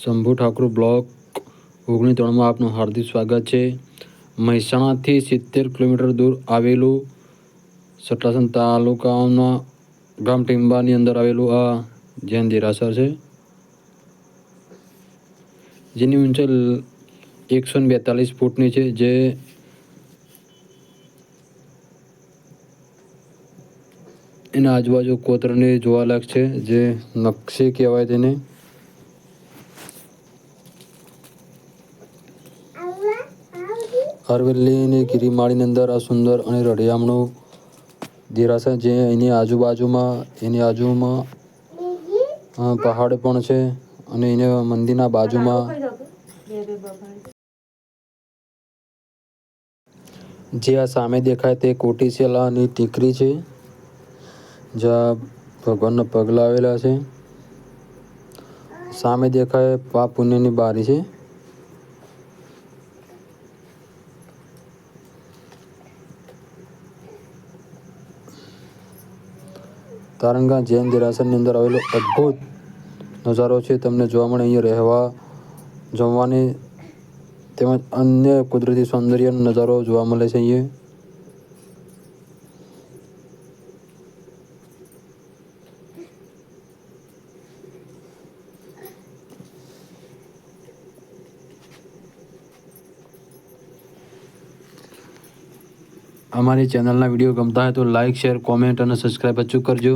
Shambhu Thakur block ઓગણી ત્રણમાં આપનું હાર્દિક સ્વાગત છે. મહેસાણાથી સિત્તેર કિલોમીટર દૂર આવેલું સટાસન તાલુકાના ગામ ટીંબાની અંદર આવેલું આ જૈન દેરાસર છે. જેની ઊંચાઈ એકસો બેતાલીસ ફૂટની છે, જે એના આજુબાજુ કોતરને જોવાલાયક છે, જે નકશી કહેવાય તેને. અરવલ્લીની ગિરિમાળીની અંદર આ સુંદર અને રળિયામણું દેરાસર જે એની આજુબાજુમાં એની આજુમાં અ, પહાડ પણ છે અને એના મંદિરના બાજુમાં જે આ સામે દેખાય તે કોટી શેલાની ટીકરી છે જ્યાં ભગવાનના પગલા આવેલા છે. સામે દેખાય પાપ પુણ્યની બારી છે. તારંગા જૈન દેરાસરની અંદર આવેલો અદ્ભુત નજારો છે. તમને જોવા મળે અહીંયા રહેવા, જમવાની તેમજ અન્ય કુદરતી સૌંદર્યનો નજારો જોવા મળે છે અહીંયા. અમારી ચેનલના વીડિયો ગમતા હોય તો લાઇક શેર કોમેન્ટ અને સબસ્ક્રાઈબ અચૂક કરજો.